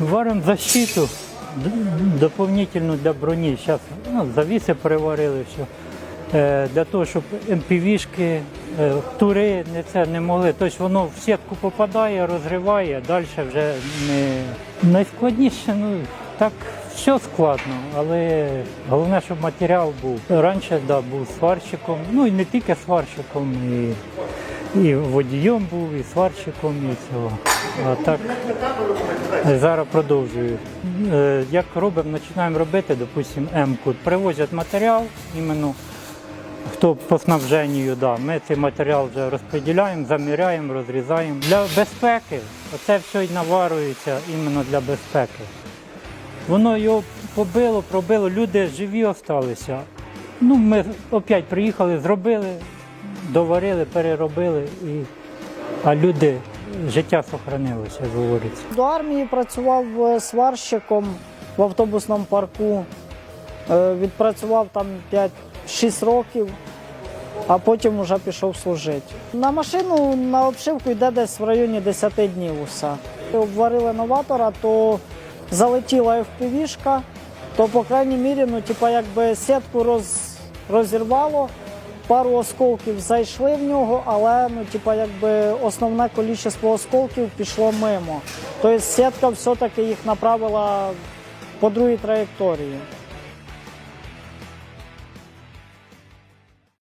Варимо защиту доповнительну для броні. Зараз ну, завіси переварили все. Для того, щоб МПВшки, е, тури не це не могли. Тобто воно в сітку попадає, розриває, далі вже не найскладніше, ну так все складно, але головне, щоб матеріал був. Раніше да, був сварщиком, ну і не тільки сварщиком, і, і водієм був, і сварщиком, і цього. А так зараз продовжую. Е, Як робимо, починаємо робити, допустимо, М-ку. Привозять матеріал, іменно хто по снабженню, да, ми цей матеріал вже розподіляємо, заміряємо, розрізаємо. Для безпеки оце все й наварюється іменно для безпеки. Воно його побило, пробило, люди живі залишилися. Ну, ми опять приїхали, зробили, доварили, переробили, і... а люди, життя сохранилося, як говориться. До армії працював е, сварщиком в автобусному парку. Е, Відпрацював там 5-6 років, а потім вже пішов служити. На машину на обшивку йде десь в районі 10 днів усе. Обварили новатора, то залетіла FPV-шка, то, по крайній мірі, ну, типа, якби сітку роз, розірвало, пару осколків зайшли в нього, але ну, типа, якби основне кількість осколків пішло мимо. Тобто сітка все-таки їх направила по другій траєкторії.